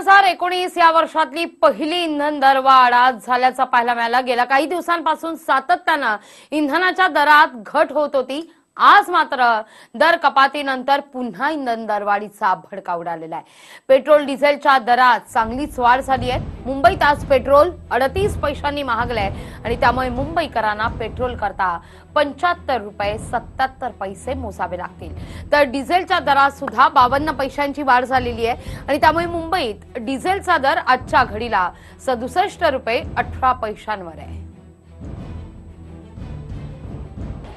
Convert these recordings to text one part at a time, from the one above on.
हजार एकोणीस या वर्षातली पहिली इंधन दरवाढ आज झाल्याचं पाहायला मिळाला. गेल्या काही दिवसांपासून सातत्यानं इंधनाच्या दरात घट होत होती. आज मात्र दर कपातीनंतर पुन्हा इंधन दरवाढीचा भडका उडालेला आहे. पेट्रोल डिझेलच्या दरात चांगलीच वाढ झाली आहे. मुंबईत आज पेट्रोल अडतीस पैशांनी महागलंय आणि त्यामुळे मुंबईकरांना पेट्रोल करता पंच्याहत्तर रुपये सत्याहत्तर पैसे मोजावे लागतील. तर डिझेलच्या दरात सुद्धा बावन्न पैशांची वाढ झालेली आहे आणि त्यामुळे मुंबईत डिझेलचा दर आजच्या घडीला सदुसष्ट रुपये अठरा पैशांवर आहे.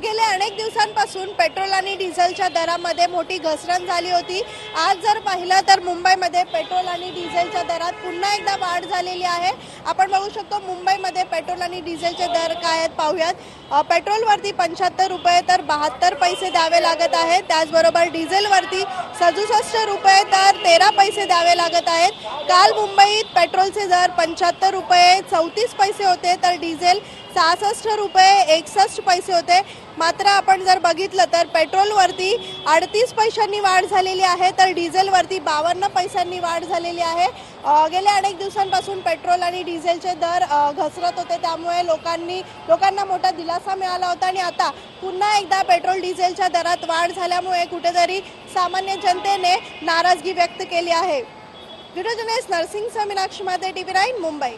गेल्या अनेक दिवसांपासून पेट्रोल आणि डिझेलच्या दरामध्ये मोठी घसरण झाली होती. आज जर पाहिलं तर मुंबईमध्ये पेट्रोल आणि डिझेलच्या दरात पुन्हा एकदा वाढ झालेली आहे. आपण बघू शकतो मुंबईमध्ये पेट्रोल आणि डिझेलचे दर काय आहेत पाहूयात. पेट्रोलवरती पंच्याहत्तर रुपये तर बहात्तर पैसे द्यावे लागत आहेत. त्याचबरोबर डिझेलवरती सदुसष्ट रुपये तर तेरा पैसे द्यावे लागत आहेत. काल मुंबईत पेट्रोलचे दर पंच्याहत्तर रुपये चौतीस पैसे होते. तर डिझेल सहासष्ट रुपये एकसष्ट पैसे होते. मात्र आपण जर बघितलं तर पेट्रोलवरती अडतीस पैशांनी वाढ झालेली आहे तर डिझेलवरती बावन्न पैशांनी वाढ झालेली आहे. गेल्या अनेक दिवसांपासून पेट्रोल आणि डिझेलचे दर घसरत होते. त्यामुळे लोकांनी लोकांना मोठा दिलासा मिळाला होता आणि आता पुन्हा एकदा पेट्रोल डिझेलच्या दरात वाढ झाल्यामुळे कुठेतरी सामान्य जनतेने नाराजगी व्यक्त केली आहे. व्हिडिओ जर्नलिस्ट नरसिंग मीनाक्षी माते टीव्ही नाईन मुंबई.